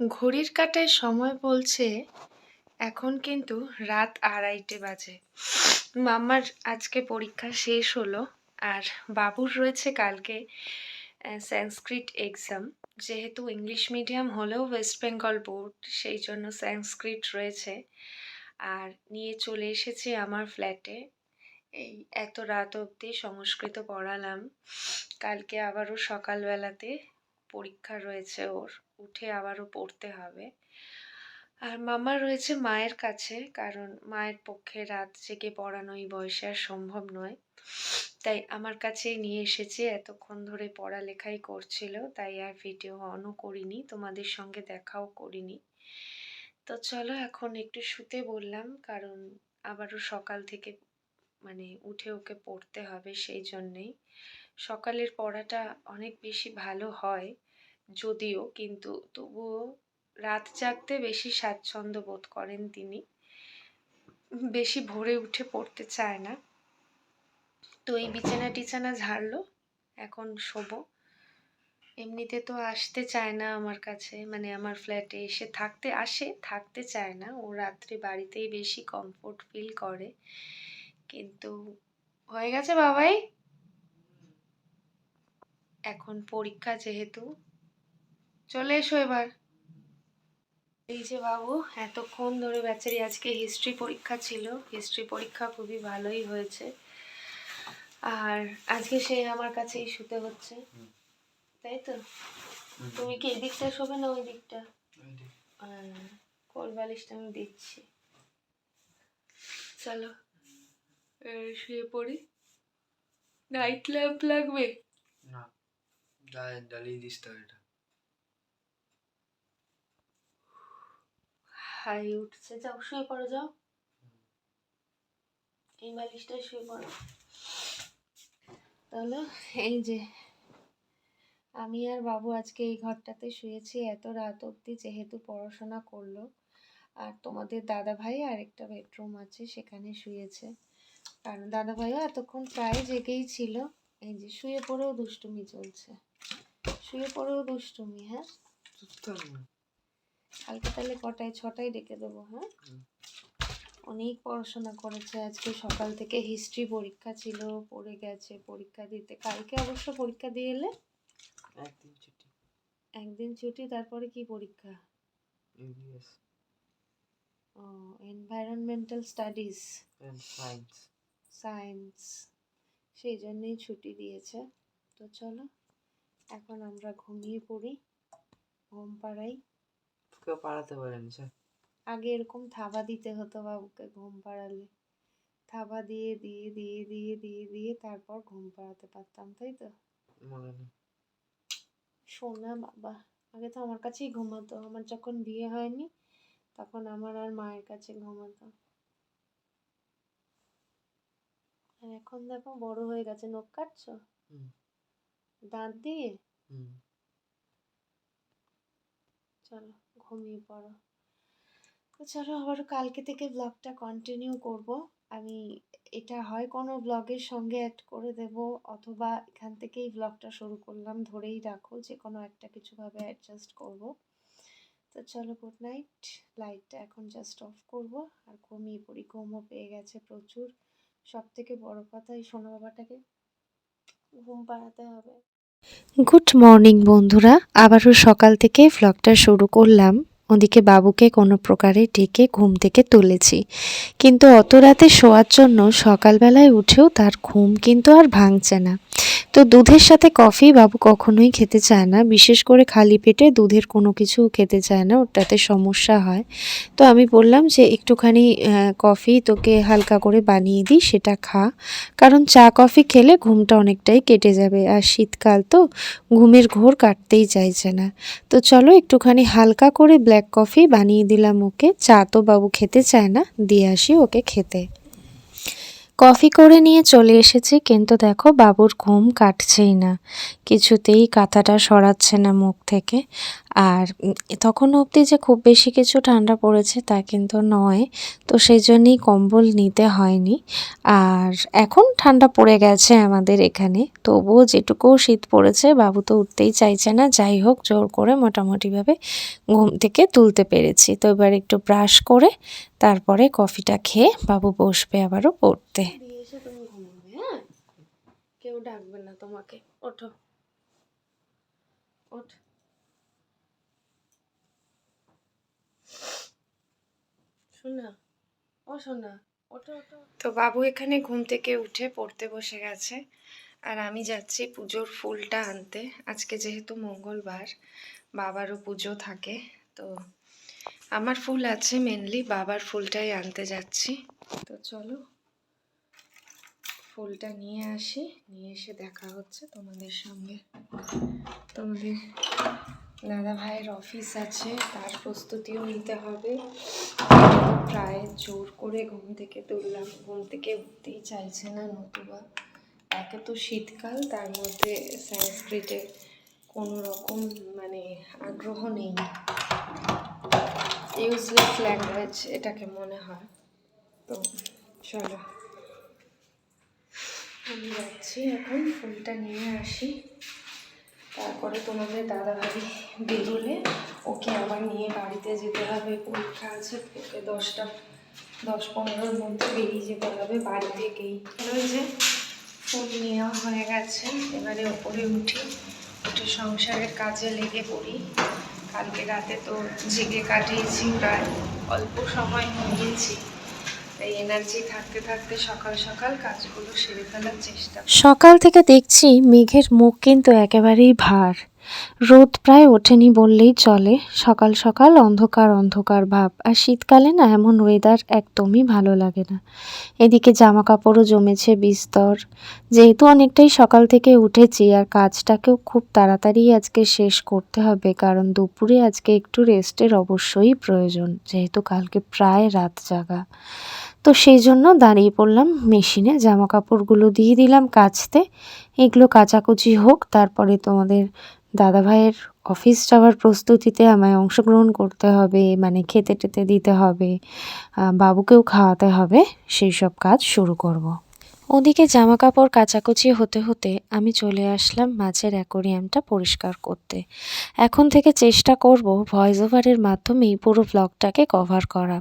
ঘড়ির কাঁটায় সময় বলছে, এখন কিন্তু রাত আড়াইটে বাজে। মামার আজকে পরীক্ষা শেষ হলো আর বাবুর রয়েছে কালকে সংস্কৃত এক্সাম যেহেতু ইংলিশ মিডিয়াম হলেও ওয়েস্ট বেঙ্গল বোর্ড, সেই জন্য সংস্কৃত রয়েছে। আর নিয়ে চলে এসেছি আমার ফ্ল্যাটে। এই এত রাত অবধি সংস্কৃত পড়ালাম। কালকে আবারও সকালবেলাতে পরীক্ষা রয়েছে ওর। উঠে আবারও পড়তে হবে। আর মামা রয়েছে মায়ের কাছে, কারণ মায়ের পক্ষে রাত জেগে পড়ানো এই বয়সে আর সম্ভব নয়। তাই আমার কাছেই নিয়ে এসেছে, এতক্ষণ ধরে পড়ালেখাই করছিল, তাই আর ভিডিও অনও করিনি, তোমাদের সঙ্গে দেখাও করিনি। তো চলো এখন একটু শুতে বললাম, কারণ আবারও সকাল থেকে মানে উঠে ওকে পড়তে হবে, সেই জন্যেই। সকালের পড়াটা অনেক বেশি ভালো হয় যদিও কিন্তু তবুও রাত জাগতে বেশি স্বাচ্ছন্দ্য বোধ করেন তিনি। বেশি ভোরে উঠে পড়তে চায় না। তো এই বিছানা টিছানা ঝাড়লো, এখন শোবো। এমনিতে তো আসতে চায় না আমার কাছে মানে আমার ফ্ল্যাটে এসে থাকতে, আসে, থাকতে চায় না। ও রাত্রে বাড়িতেই বেশি কমফোর্ট ফিল করে। কিন্তু হয়ে গেছে বাবাই। এখন পরীক্ষা যেহেতু চলে এসো এবার। এই যে বাবু এতক্ষণ ধরে বেচারি আজকে হিস্ট্রি পরীক্ষা ছিল। হিস্ট্রি পরীক্ষা খুবই ভালোই হয়েছে। আর আজকে সে আমার কাছেই শুতে হচ্ছে। তাই তো? তুমি কি এদিকটা শোবে না ওই দিকটা কোল বালিশটা আমি দিচ্ছি। চলো। শুয়ে পড়ি। নাইট ল্যাম্প লাগবে? না। ডাল- দিস তো এটা। হাই উঠছে, যাও, শুয়ে পড়ো, যাও। এই বালিশটায় শুয়ে পড়ো। তাহলে এই যে আমি আর বাবু আজকে এই ঘরটাতে শুয়েছি, এত রাত অবধি যেহেতু পড়াশোনা করল, আর তোমাদের দাদা ভাই আরেকটা বেডরুম আছে, সেখানে শুয়েছে। কারণ দাদা ভাইও এতক্ষণ প্রায় জেগেই ছিল। এই যে শুয়ে পড়েও দুষ্টুমি চলছে। শুয়ে পড়েও দুষ্টুমি হ্যাঁ? কালকে তাহলে কটায়? ছটায় ডেকে দেবো হ্যাঁ? অনেক পড়াশোনা করেছে আজকে সকাল থেকে হিস্ট্রি পরীক্ষা ছিল পড়ে গেছে পরীক্ষা দিতে। কালকে অবশ্য পরীক্ষা দিয়ে এলে? একদিন ছুটি। একদিন ছুটি তারপরে কি পরীক্ষা? ও এনভায়রনমেন্টাল স্টাডিজ সায়েন্স সায়েন্স সেই জন্যই ছুটি দিয়েছে। তো চলো এখন আমরা ঘুমিয়ে পড়ি ঘুম পাড়াই। কেউ পাড়াতে পারেনি স্যার। আগে এরকম থাবা দিতে হতো বাবুকে ঘুম পাড়ালে। থাবা দিয়ে দিয়ে দিয়ে দিয়ে দিয়ে দিয়ে তারপর ঘুম পাড়াতে পারতাম তাই তো? মনে নেই। সোনা বাবা আগে তো আমার কাছেই ঘুমাতো। আমার যখন বিয়ে হয়নি তখন আমার আর মায়ের কাছে ঘুমাতো। আর এখন দেখো বড় হয়ে গেছে নখ কাটছো। দাঁত দিয়ে? চলো। ঘুমিয়ে পড়ো। তো চলো আবার কালকে থেকে ব্লগটা কন্টিনিউ করব। আমি, এটা হয় কোনো ব্লগের সঙ্গে অ্যাড করে দেব অথবা এখান থেকেই ব্লগটা শুরু করলাম, ধরেই রাখো যে কোনো একটা কিছুভাবে অ্যাডজাস্ট করব। তো চলো গুড নাইট লাইটটা এখন জাস্ট অফ করব। আর ঘুমিয়ে পড়ি, ঘুমও পেয়ে গেছে প্রচুর। সব থেকে বড় কথা এই সোনা বাবাটাকে ঘুম পাড়াতে হবে। গুড মর্নিং বন্ধুরা। আবারও সকাল থেকে ভ্লগটা শুরু করলাম। ওদিকে বাবুকে কোনো প্রকারে ডেকে ঘুম থেকে তুলেছি। কিন্তু অত রাতে শোয়ার জন্য সকালবেলায় উঠেও তার ঘুম কিন্তু আর ভাঙছে না। তো দুধের সাথে কফি বাবু কখনোই খেতে চায় না। বিশেষ করে খালি পেটে দুধের কোনো কিছু খেতে চায় না, ওটাতে সমস্যা হয়। তো আমি বললাম যে, একটুখানি কফি তোকে হালকা করে বানিয়ে দিই, সেটা খা। কারণ চা, কফি খেলে ঘুমটা অনেকটাই কেটে যাবে। আর শীতকাল তো ঘুমের ঘোর কাটতেই চাইছে না। তো চলো একটুখানি হালকা করে ব্ল্যাক কফি বানিয়ে দিলাম ওকে। চা তো বাবু খেতে চায় না, দিয়ে আসি ওকে খেতে। কফি করে নিয়ে চলে এসেছি, কিন্তু দেখো বাবুর ঘুম কাটছেই না। কিছুতেই কাঁথাটা সরাচ্ছে না মুখ থেকে। আর তখন অবধি যে খুব বেশি কিছু ঠান্ডা পড়েছে তা কিন্তু নয়। তো সেই জন্যই কম্বল নিতে হয়নি। আর এখন ঠান্ডা পড়ে গেছে আমাদের এখানে। তবুও যেটুকু শীত পড়েছে, বাবু তো উঠতেই চাইছে না। যাই হোক, জোর করে মোটামুটিভাবে ঘুম থেকে তুলতে পেরেছি। তো এবার একটু ব্রাশ করে তারপরে কফিটা খেয়ে বাবু বসবে আবারও পড়তে। হ্যাঁ। কেউ ডাকবে না তোমাকে। ওঠো। ওঠ। ও ওঠো তো বাবু এখানে ঘুম থেকে উঠে পড়তে বসে গেছে। আর আমি যাচ্ছি পুজোর ফুলটা আনতে। আজকে যেহেতু মঙ্গলবার, বাবারও পুজো থাকে। তো আমার ফুল আছে মেনলি বাবার ফুলটাই আনতে যাচ্ছি। তো চলো, ফুলটা নিয়ে আসি। নিয়ে এসে দেখা হচ্ছে তোমাদের সঙ্গে। তোমাদের দাদা ভাইয়ের অফিস আছে, তার প্রস্তুতিও নিতে হবে। প্রায় জোর করে ঘুম থেকে তুললাম। ঘুম থেকে উঠতেই চাইছে না নতুবা। একে তো শীতকাল, তার মধ্যে সংস্কৃতে কোনো রকম মানে আগ্রহ নেই। ইউজলেস ল্যাঙ্গুয়েজ এটাকে মনে হয়। তো চলো। আমি যাচ্ছি এখন ফুলটা নিয়ে আসি। তারপরে তোমাদের দাদাভাই বেরোলে ওকে আবার নিয়ে বাড়িতে যেতে হবে। পরীক্ষা আছে, ওকে দশটা, দশ পনেরোর মধ্যে বেরিয়ে যেতে হবে বাড়ি থেকেই। ওই যে ফুল নেওয়া হয়ে গেছে, এবারে ওপরে উঠি, উঠে সংসারের কাজে লেগে পড়ি। কালকে রাতে তো জেগে কাটিয়েছি প্রায়, অল্প সময় ঘুমিয়েছি সকাল সকাল থেকে দেখছি মেঘের মুখ কিন্তু একেবারেই ভার। রোদ প্রায় ওঠেনি বললেই চলে। সকাল সকাল অন্ধকার অন্ধকার ভাব। আর শীতকালে না এমন ওয়েদার একদমই ভালো লাগে না। এদিকে জামা কাপড়ও জমেছে বিস্তর। যেহেতু অনেকটাই সকাল থেকে উঠেছি আর কাজটাকেও খুব তাড়াতাড়ি আজকে শেষ করতে হবে, কারণ দুপুরে আজকে একটু রেস্টের অবশ্যই প্রয়োজন, যেহেতু কালকে প্রায় রাত জাগা। তো সেই জন্য দাঁড়িয়ে পড়লাম মেশিনে জামা কাপড়গুলো দিয়ে দিলাম কাচতে এগুলো কাচাকুচি হোক, তারপরে তোমাদের দাদা ভাইয়ের অফিস যাওয়ার প্রস্তুতিতে আমায় অংশগ্রহণ করতে হবে মানে খেতে টেতে দিতে হবে বাবুকেও খাওয়াতে হবে, সেই সব কাজ শুরু করব। ওদিকে জামা কাপড় কাচাকুচি হতে হতে আমি চলে আসলাম মাছের অ্যাকোরিয়ামটা পরিষ্কার করতে। এখন থেকে চেষ্টা করব ভয়েস ওভারের মাধ্যমেই পুরো ব্লগটাকে কভার করা।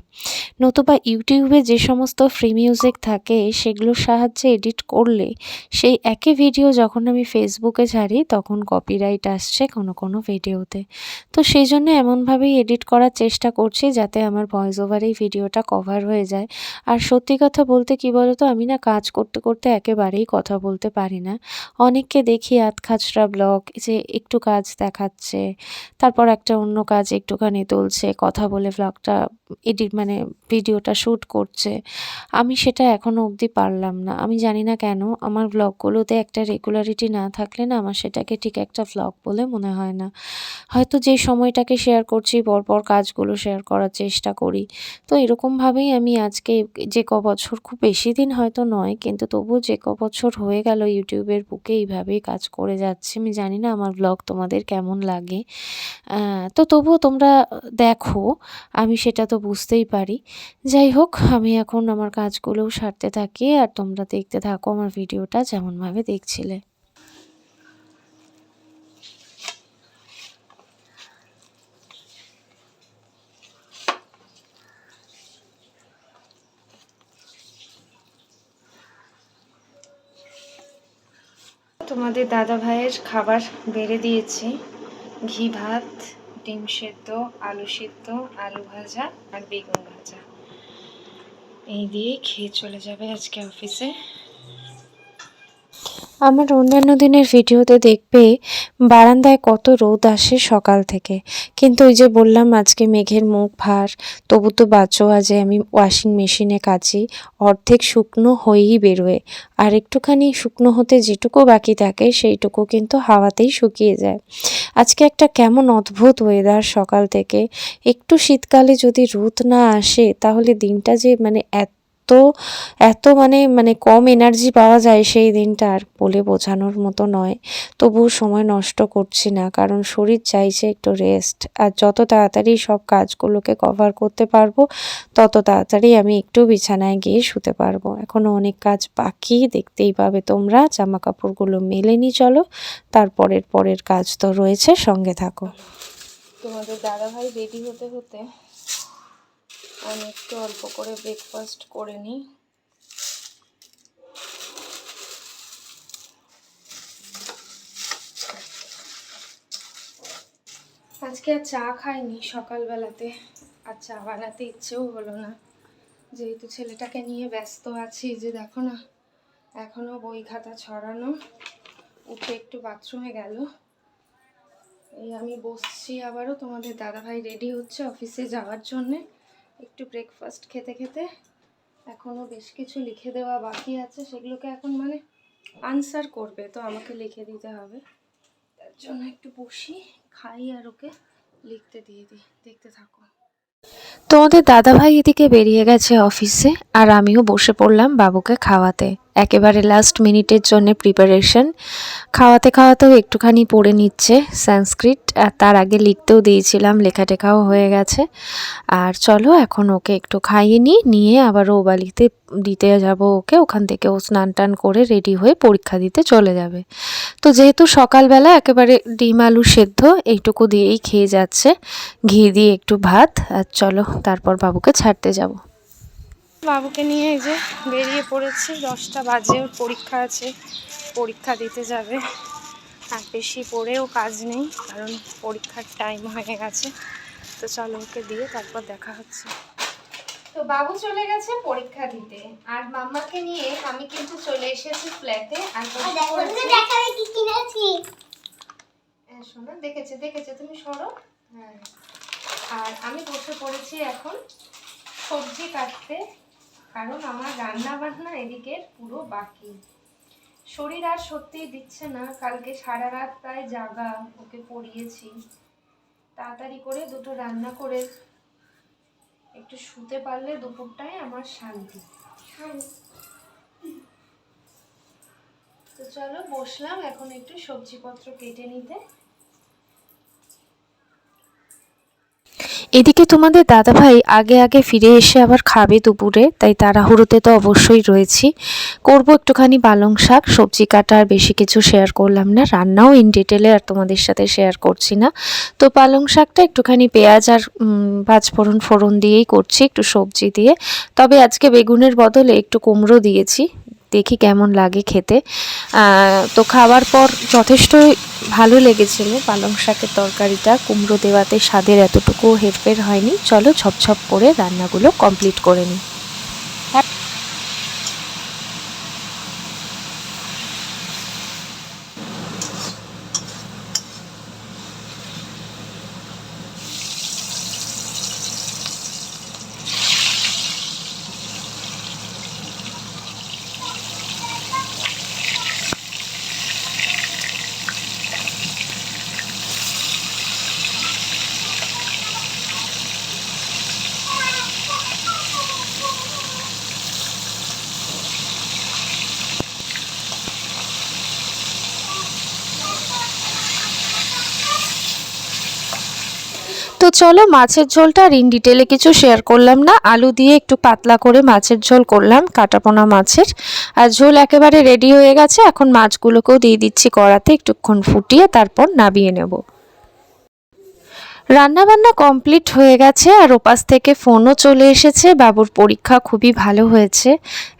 নতুবা ইউটিউবে যে সমস্ত ফ্রি মিউজিক থাকে, সেগুলোর সাহায্যে এডিট করলে সেই একই ভিডিও যখন আমি ফেসবুকে ছাড়ি, তখন কপিরাইট আসছে কোনো কোনো ভিডিওতে তো সেই জন্য এমনভাবেই এডিট করার চেষ্টা করছি যাতে আমার ভয়েস ওভারেই ভিডিওটা কভার হয়ে যায়। আর সত্যি কথা বলতে কি বলতো, আমি না কাজ করতে করতে করতে একেবারেই কথা বলতে পারি না। অনেককে দেখি আতখাচরা ব্লগ, যে একটু কাজ দেখাচ্ছে, তারপর একটা অন্য কাজ একটুখানি তুলছে কথা বলে ব্লগটা এডিট মানে ভিডিওটা শ্যুট করছে। আমি সেটা এখনও অবধি পারলাম না। আমি জানি না কেন, আমার ব্লগগুলোতে একটা রেগুলারিটি না থাকলে না আমার সেটাকে ঠিক একটা ব্লগ বলে মনে হয় না। হয়তো যে সময়টাকে শেয়ার করছি, পরপর কাজগুলো শেয়ার করার চেষ্টা করি। তো এরকমভাবেই আমি আজকে যে ক বছর খুব বেশি দিন হয়তো নয়, কিন্তু তবুও যে ক বছর হয়ে গেল ইউটিউবের বুকে এইভাবেই কাজ করে যাচ্ছে। আমি জানি না আমার ব্লগ তোমাদের কেমন লাগে। তো তবুও তোমরা দেখো, আমি সেটা তো বুঝতেই পারি। যাই হোক আমি এখন আমার কাজগুলোও সারতে থাকি আর তোমরা দেখতে থাকো আমার ভিডিওটা যেমনভাবে দেখছিলে। তোমাদের দাদা ভাইয়ের খাবার বেড়ে দিয়েছি। ঘি, ভাত ডিম সেদ্ধ, আলু সেদ্ধ, আলু ভাজা আর বেগুন ভাজা। এই দিয়ে খেয়ে চলে যাবে আজকে অফিসে। আমার অন্যান্য দিনের ভিডিওতে দেখবে বারান্দায় কত রোদ আসে সকাল থেকে। কিন্তু ওই যে বললাম, আজকে মেঘের মুখ ভার, তবু তো বাঁচো আজে, আমি ওয়াশিং মেশিনে কাচি, অর্ধেক শুকনো হয়েই বেরোয়। আর একটুখানি শুকনো হতে যেটুকু বাকি থাকে, সেইটুকু কিন্তু হাওয়াতেই শুকিয়ে যায়। আজকে একটা কেমন অদ্ভুত ওয়েদার সকাল থেকে। একটু শীতকালে যদি রোদ না আসে, তাহলে দিনটা যে মানে এত এত এত মানে মানে কম এনার্জি পাওয়া যায় সেই দিনটা আর বলে বোঝানোর মতো নয়। তবুও সময় নষ্ট করছি না, কারণ শরীর চাইছে একটু রেস্ট আর যত তাড়াতাড়ি সব কাজগুলোকে কভার করতে পারব, তত তাড়াতাড়ি আমি একটু বিছানায় গিয়ে শুতে পারব। এখনও অনেক কাজ বাকি, দেখতেই পাবে তোমরা। জামা কাপড়গুলো মেলে নি, চলো। তারপরের পরের কাজ তো রয়েছে, সঙ্গে থাকো। তোমাদের দাদাভাই রেডি হতে হতে আমি একটু অল্প করে ব্রেকফাস্ট করে নিই। আজকে আর চা খাইনি সকালবেলাতে, আর চা বানাতে ইচ্ছেও হলো না। যেহেতু ছেলেটাকে নিয়ে ব্যস্ত আছি, যে দেখো না এখনও বই খাতা ছড়ানো, উঠে একটু বাথরুমে গেল। এই আমি বসছি আবারও, তোমাদের দাদাভাই রেডি হচ্ছে অফিসে যাওয়ার জন্যে। একটু ব্রেকফাস্ট খেতে খেতে এখনও বেশ কিছু লিখে দেওয়া বাকি আছে, সেগুলোকে এখন মানে আনসার করবে, তো আমাকে লিখে দিতে হবে। তার জন্য একটু বসি, খাই আর ওকে লিখতে দিয়ে দিই, দেখতে থাকো। তোমাদের দাদাভাই এদিকে বেরিয়ে গেছে অফিসে আর আমিও বসে পড়লাম বাবুকে খাওয়াতে। একেবারে লাস্ট মিনিটের জন্য প্রিপারেশন খাওয়াতে খাওয়াতেও একটুখানি পড়ে নিচ্ছে সংস্কৃত আর তার আগে লিখতেও দিয়েছিলাম লেখা টেখাও হয়ে গেছে। আর চলো, এখন ওকে একটু খাইয়ে নিই নিয়ে আবার ও বালিতে দিতে যাব ওকে। ওখান থেকে ও স্নান টান করে রেডি হয়ে পরীক্ষা দিতে চলে যাবে। তো যেহেতু সকালবেলা একেবারে ডিম আলু সেদ্ধ, এইটুকু দিয়েই খেয়ে যাচ্ছে। ঘি দিয়ে একটু ভাত, আর চলো, তারপর বাবুকে ছাড়তে যাব। বাবুকে নিয়ে এই যে বেরিয়ে পড়েছি। দশটা বাজে ওর পরীক্ষা আছে। পরীক্ষা দিতে যাবে। আর বেশি পড়েও কাজ নেই কারণ পরীক্ষার টাইম হয়ে গেছে। তো চলো ওকে দিয়ে তারপর দেখা হচ্ছে। তো বাবু চলে গেছে পরীক্ষা দিতে। আর মাম্মাকে নিয়ে আমি কিন্তু চলে এসেছি ফ্ল্যাটে আর বসে পড়েছি। দেখাবে কি কিনেছি। হ্যাঁ, শোনো দেখেছে দেখেছে তুমি সরো। হ্যাঁ। আর আমি বসে পড়েছি এখন সবজি কাটতে। কারণ আমার রান্না বান্না এদিকে পুরো বাকি। শরীর আর সত্যিই দিচ্ছে না। কালকে সারা রাত প্রায় জাগা ওকে পড়িয়েছি। তাড়াতাড়ি করে দুটো রান্না করে একটু শুতে পারলে দুপুরটাই আমার শান্তি। তো চলো বসলাম, এখন একটু সবজিপত্র কেটে নিতে। এদিকে তোমাদের দাদাভাই আগে আগে ফিরে এসে আবার খাবে দুপুরে, তাই তাড়াহুড়োতে তো অবশ্যই রয়েছি। করব একটুখানি পালং শাক, সবজি কাটা আর বেশি কিছু শেয়ার করলাম না, রান্নাও ইন ডিটেলে আর তোমাদের সাথে শেয়ার করছি না। তো পালং শাকটা একটুখানি পেঁয়াজ আর পাঁচফোড়ন ফোড়ন দিয়েই করছি একটু সবজি দিয়ে। তবে আজকে বেগুনের বদলে একটু কুমড়ো দিয়েছি, দেখি কেমন লাগে খেতে। তো খাওয়ার পর যথেষ্ট ভালো লেগেছিল পালং শাকের তরকারিটা, কুমড়ো দেওয়াতে স্বাদের এতটুকু হেরফের হয়নি। চলো ঝপঝপ করে রান্নাগুলো কমপ্লিট করে নিই। চলো, মাছের ঝোলটা আর ইন ডিটেলে কিছু শেয়ার করলাম না। আলু দিয়ে একটু পাতলা করে মাছের ঝোল করলাম, কাটাপোনা মাছের। আর ঝোল একেবারে রেডি হয়ে গেছে। এখন মাছগুলোকেও দিয়ে দিচ্ছি কড়াতে, একটুক্ষণ ফুটিয়ে তারপর নাবিয়ে নেব। রান্নাবান্না কমপ্লিট হয়ে গেছে আর ওপাশ থেকে ফোনও চলে এসেছে। বাবুর পরীক্ষা খুবই ভালো হয়েছে।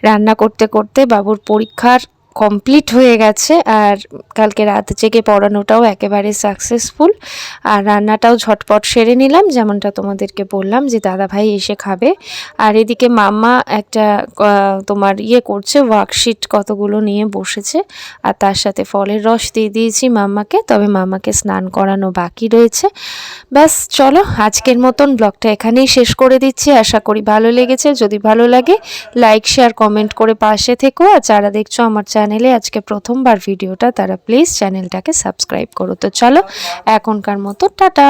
রান্না করতে করতে বাবুর পরীক্ষার কমপ্লিট হয়ে গেছে আর কালকে রাত জেগে পড়ানোটাও একেবারে সাকসেসফুল আর রান্নাটাও ঝটপট সেরে নিলাম, যেমনটা তোমাদেরকে বললাম যে দাদা ভাই এসে খাবে। আর এদিকে মাম্মা একটা তোমার ইয়ে করছে ওয়ার্কশিট কতগুলো নিয়ে বসেছে। আর তার সাথে ফলের রস দিয়ে দিয়েছি মাম্মাকে, তবে মাম্মাকে স্নান করানো বাকি রয়েছে। ব্যাস, চলো, আজকের মতন ব্লগটা এখানেই শেষ করে দিচ্ছি। আশা করি ভালো লেগেছে। যদি ভালো লাগে লাইক শেয়ার কমেন্ট করে পাশে থেকো। আর যারা দেখছ আমার চ্যানেলে আজকে প্রথমবার ভিডিওটা তারা প্লিজ চ্যানেলটাকে সাবস্ক্রাইব করো। তো চলো এখনকার মতো টাটা!